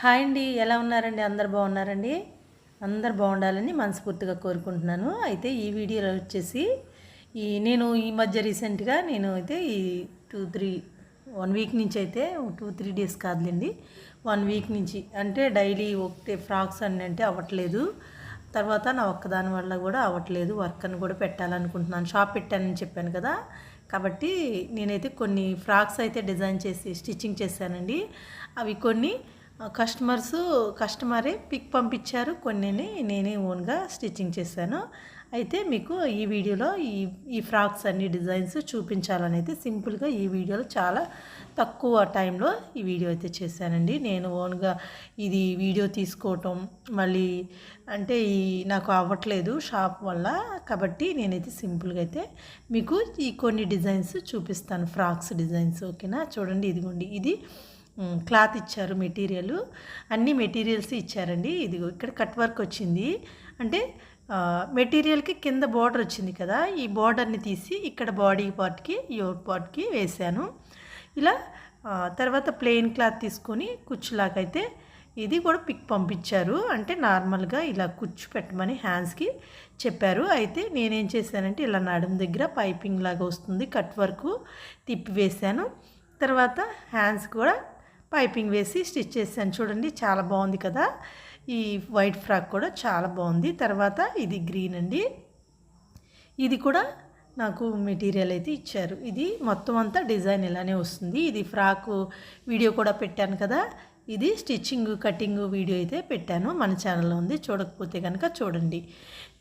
Hi అండి. ఎలా ఉన్నారండి? అందరు బాగున్నారండి? అందరు బాగుండాలని మనస్ఫూర్తిగా కోరుకుంటున్నాను. అయితే ఈ వీడియోలో వచ్చేసి ఈ నేను ఈ మధ్య రీసెంట్గా నేను అయితే ఈ టూ త్రీ వన్ వీక్ నుంచి అయితే టూ త్రీ డేస్ కాదులేండి. వన్ వీక్ నుంచి అంటే డైలీ ఒకటే ఫ్రాక్స్ అన్నీ అంటే అవ్వట్లేదు. తర్వాత నా ఒక్కదాని వల్ల కూడా అవ్వట్లేదు. వర్క్ అని కూడా పెట్టాలనుకుంటున్నాను. షాప్ పెట్టానని చెప్పాను కదా. కాబట్టి నేనైతే కొన్ని ఫ్రాక్స్ అయితే డిజైన్ చేసి స్టిచ్చింగ్ చేశానండి. అవి కొన్ని కస్టమర్స్ కస్టమరే పిక్ పంపించారు. కొన్ని నేనే ఓన్గా స్టిచ్చింగ్ చేశాను. అయితే మీకు ఈ వీడియోలో ఈ ఈ ఫ్రాక్స్ అన్ని డిజైన్స్ చూపించాలని అయితే సింపుల్గా ఈ వీడియోలో చాలా తక్కువ టైంలో ఈ వీడియో అయితే చేశానండి. నేను ఓన్గా ఇది వీడియో తీసుకోవటం మళ్ళీ అంటే ఈ నాకు అవ్వట్లేదు షాప్ వల్ల కాబట్టి నేనైతే సింపుల్గా అయితే మీకు ఈ కొన్ని డిజైన్స్ చూపిస్తాను. ఫ్రాక్స్ డిజైన్స్ ఓకేనా చూడండి ఇదిగోండి. ఇది క్లాత్ ఇచ్చారు మెటీరియల్. అన్ని మెటీరియల్స్ ఇచ్చారండి. ఇది ఇక్కడ కట్ వర్క్ వచ్చింది. అంటే మెటీరియల్కి కింద బార్డర్ వచ్చింది కదా ఈ బార్డర్ని తీసి ఇక్కడ బాడీ పార్ట్కి యోర్ పార్ట్కి వేసాను ఇలా తర్వాత ప్లెయిన్ క్లాత్ తీసుకొని కుచ్చులాగైతే ఇది కూడా పిక్ పంపించారు. అంటే నార్మల్గా ఇలా కుచ్చు పెట్టమని హ్యాండ్స్కి చెప్పారు. అయితే నేనేం చేశానంటే ఇలా నడుం దగ్గర పైపింగ్ లాగా వస్తుంది కట్ వర్క్ తిప్పి వేశాను. తర్వాత హ్యాండ్స్ కూడా పైపింగ్ వేసి స్టిచ్ చేశాను. చూడండి చాలా బాగుంది కదా? ఈ వైట్ ఫ్రాక్ కూడా చాలా బాగుంది. తర్వాత ఇది గ్రీన్ అండి. ఇది కూడా నాకు మెటీరియల్ అయితే ఇచ్చారు. ఇది మొత్తం అంతా డిజైన్ ఇలానే వస్తుంది. ఇది ఫ్రాక్ వీడియో కూడా పెట్టాను కదా? ఇది స్టిచ్చింగ్ కటింగ్ వీడియో అయితే పెట్టాను. మన ఛానల్లో ఉంది. చూడకపోతే కనుక చూడండి.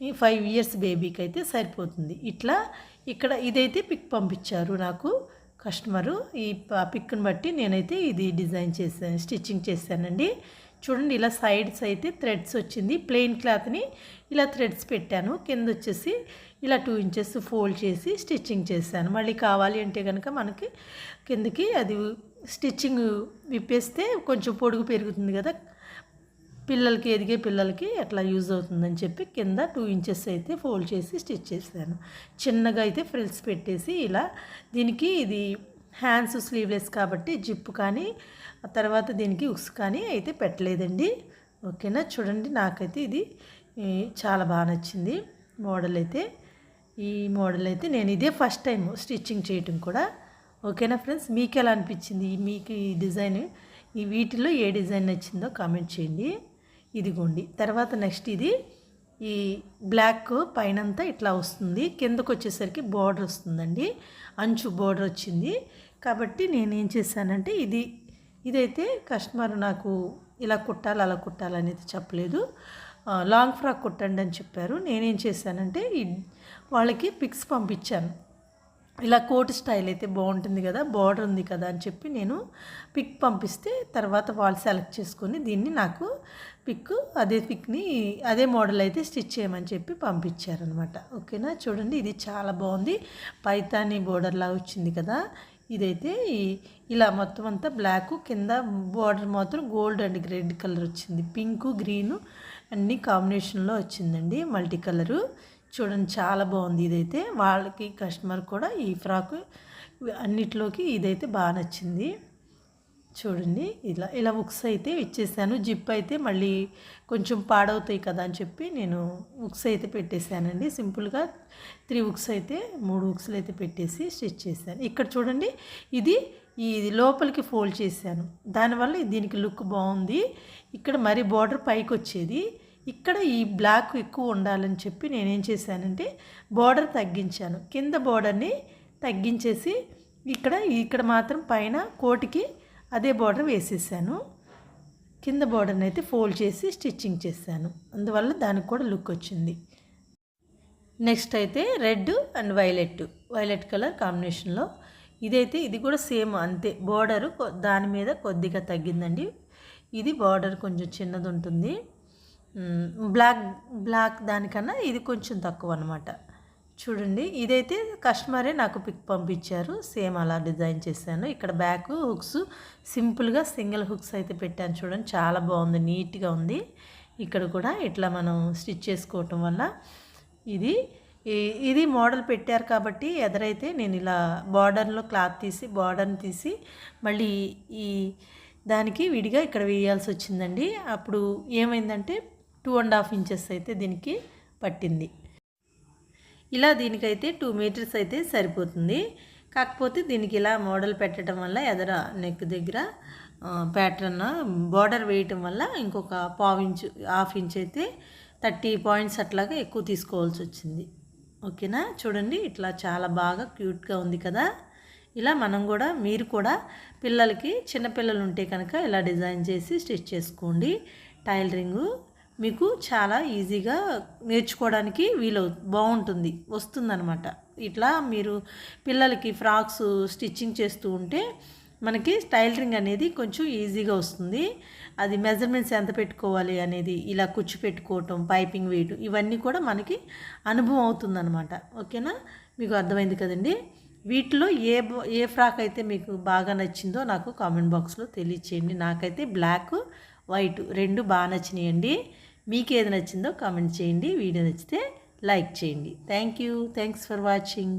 ఈ ఫైవ్ ఇయర్స్ బేబీకి అయితే సరిపోతుంది. ఇట్లా ఇక్కడ ఇదైతే పిక్ పంపించారు నాకు. కస్టమరు ఈ పిక్ని బట్టి నేనైతే ఇది డిజైన్ చేశాను స్టిచ్చింగ్ చేశానండి. చూడండి ఇలా సైడ్స్ అయితే థ్రెడ్స్ వచ్చింది ప్లెయిన్ క్లాత్ని ఇలా థ్రెడ్స్ పెట్టాను. కింద వచ్చేసి ఇలా టూ ఇంచెస్ ఫోల్డ్ చేసి స్టిచ్చింగ్ చేశాను. మళ్ళీ కావాలి అంటే కనుక మనకి కిందకి అది స్టిచ్చింగ్ విప్పేస్తే కొంచెం పొడుగు పెరుగుతుంది కదా పిల్లలకి ఎదిగే పిల్లలకి ఎట్లా యూజ్ అవుతుందని చెప్పి కింద టూ ఇంచెస్ అయితే ఫోల్డ్ చేసి స్టిచ్ చేశాను. చిన్నగా అయితే ఫ్రిల్స్ పెట్టేసి ఇలా దీనికి ఇది హ్యాండ్స్ స్లీవ్లెస్ కాబట్టి జిప్ కానీ ఆ తర్వాత దీనికి ఉక్స్ కానీ అయితే పెట్టలేదండి. ఓకేనా? చూడండి నాకైతే ఇది చాలా బాగా నచ్చింది మోడల్ అయితే. ఈ మోడల్ అయితే నేను ఇదే ఫస్ట్ టైం స్టిచ్చింగ్ చేయటం కూడా. ఓకేనా ఫ్రెండ్స్? మీకు ఎలా అనిపించింది? మీకు ఈ డిజైన్ ఈ వీటిలో ఏ డిజైన్ నచ్చిందో కామెంట్ చేయండి. ఇదిగోండి. తర్వాత నెక్స్ట్ ఇది ఈ బ్లాక్ పైనంతా ఇట్లా వస్తుంది. కిందకు వచ్చేసరికి బోర్డర్ వస్తుందండి. అంచు బోర్డర్ వచ్చింది. కాబట్టి నేనేం చేశానంటే ఇది ఇదైతే కస్టమర్ నాకు ఇలా కుట్టాలి అలా కుట్టాలి అనేది చెప్పలేదు. లాంగ్ ఫ్రాక్ కుట్టండి అని చెప్పారు. నేనేం చేశానంటే వాళ్ళకి పిక్స్ పంపించాను. ఇలా కోట్ స్టైల్ అయితే బాగుంటుంది కదా బార్డర్ ఉంది కదా అని చెప్పి నేను పిక్ పంపిస్తే తర్వాత వాళ్ళు సెలెక్ట్ చేసుకొని దీన్ని నాకు పిక్ అదే పిక్ని అదే మోడల్ అయితే స్టిచ్ చేయమని చెప్పి పంపించారనమాట. ఓకేనా? చూడండి ఇది చాలా బాగుంది. పైతాని బోర్డర్లా వచ్చింది కదా. ఇదైతే ఇలా మొత్తం అంతా బ్లాక్ కింద బార్డర్ మాత్రం గోల్డ్ అండ్ రెడ్ కలర్ వచ్చింది. పింక్ గ్రీను అన్ని కాంబినేషన్లో వచ్చిందండి మల్టీ కలరు. చూడండి చాలా బాగుంది ఇదైతే. వాళ్ళకి కస్టమర్ కూడా ఈ ఫ్రాక్ అన్నిట్లోకి ఇదైతే బాగా నచ్చింది. చూడండి ఇలా ఇలా ఉక్స్ అయితే ఇచ్చేసాను. జిప్ అయితే మళ్ళీ కొంచెం పాడవుతాయి కదా అని చెప్పి నేను ఉక్స్ అయితే పెట్టేశానండి. సింపుల్గా త్రీ ఉక్స్ అయితే మూడు ఉక్స్లు అయితే పెట్టేసి స్టిచ్ చేశాను. ఇక్కడ చూడండి ఇది ఈ లోపలికి ఫోల్డ్ చేశాను. దానివల్ల దీనికి లుక్ బాగుంది. ఇక్కడ మరి బార్డర్ పైకి వచ్చేది ఇక్కడ ఈ బ్లాక్ ఎక్కువ ఉండాలని చెప్పి నేనేం చేశానంటే బోర్డర్ తగ్గించాను. కింద బోర్డర్ని తగ్గించేసి ఇక్కడ ఇక్కడ మాత్రం పైన కోటికి అదే బోర్డర్ వేసేసాను. కింద బోర్డర్ని అయితే ఫోల్డ్ చేసి స్టిచ్చింగ్ చేశాను. అందువల్ల దానికి కూడా లుక్ వచ్చింది. నెక్స్ట్ అయితే red and violet violet colour కాంబినేషన్లో ఇదైతే ఇది కూడా సేమ్ అంతే. బోర్డరు దాని మీద కొద్దిగా తగ్గిందండి. ఇది బార్డర్ కొంచెం చిన్నది ఉంటుంది. బ్లాక్ బ్లాక్ దానికన్నా ఇది కొంచెం తక్కువ అనమాట చూడండి ఇదైతే కస్టమరే నాకు పిక్ పంపించారు. సేమ్ అలా డిజైన్ చేశాను. ఇక్కడ బ్యాక్ హుక్స్ సింపుల్గా సింగిల్ హుక్స్ అయితే పెట్టాను చూడండి. చాలా బాగుంది నీట్గా ఉంది. ఇక్కడ కూడా ఇట్లా మనం స్టిచ్ చేసుకోవటం వల్ల ఇది ఇది మోడల్ పెట్టారు కాబట్టి ఎదరైతే నేను ఇలా బార్డర్లో క్లాత్ తీసి బార్డర్ని తీసి మళ్ళీ ఈ దానికి విడిగా ఇక్కడ వేయాల్సి వచ్చిందండి. అప్పుడు ఏమైందంటే టూ అండ్ హాఫ్ ఇంచెస్ అయితే దీనికి పట్టింది. ఇలా దీనికైతే టూ మీటర్స్ అయితే సరిపోతుంది. కాకపోతే దీనికి ఇలా మోడల్ పెట్టడం వల్ల ఎదర నెక్ దగ్గర ప్యాటర్న్ బార్డర్ వేయటం వల్ల ఇంకొక పావు ఇంచు హాఫ్ ఇంచ్ అయితే థర్టీ పాయింట్స్ అట్లాగా ఎక్కువ తీసుకోవాల్సి వచ్చింది. ఓకేనా? చూడండి ఇట్లా చాలా బాగా క్యూట్గా ఉంది కదా? ఇలా మనం కూడా మీరు కూడా పిల్లలకి చిన్నపిల్లలు ఉంటే కనుక ఇలా డిజైన్ చేసి స్టిచ్ చేసుకోండి. టైలరింగు మీకు చాలా ఈజీగా నేర్చుకోవడానికి వీలవు బాగుంటుంది వస్తుందన్నమాట. ఇట్లా మీరు పిల్లలకి ఫ్రాక్స్ స్టిచ్చింగ్ చేస్తూ ఉంటే మనకి టైలరింగ్ అనేది కొంచెం ఈజీగా వస్తుంది. అది మెజర్మెంట్స్ ఎంత పెట్టుకోవాలి అనేది ఇలా కుచ్చు పెట్టుకోవటం పైపింగ్ వేయటం ఇవన్నీ కూడా మనకి అనుభవం అవుతుందన్నమాట. ఓకేనా? మీకు అర్థమైంది కదండి? వీటిలో ఏ ఏ ఫ్రాక్ అయితే మీకు బాగా నచ్చిందో నాకు కామెంట్ బాక్స్లో తెలియచేయండి. నాకైతే బ్లాక్ వైట్ రెండు బాగా నచ్చినాయండి. మీకు ఏది నచ్చిందో కామెంట్ చేయండి. వీడియో నచ్చితే లైక్ చేయండి. Thank you. Thanks for watching.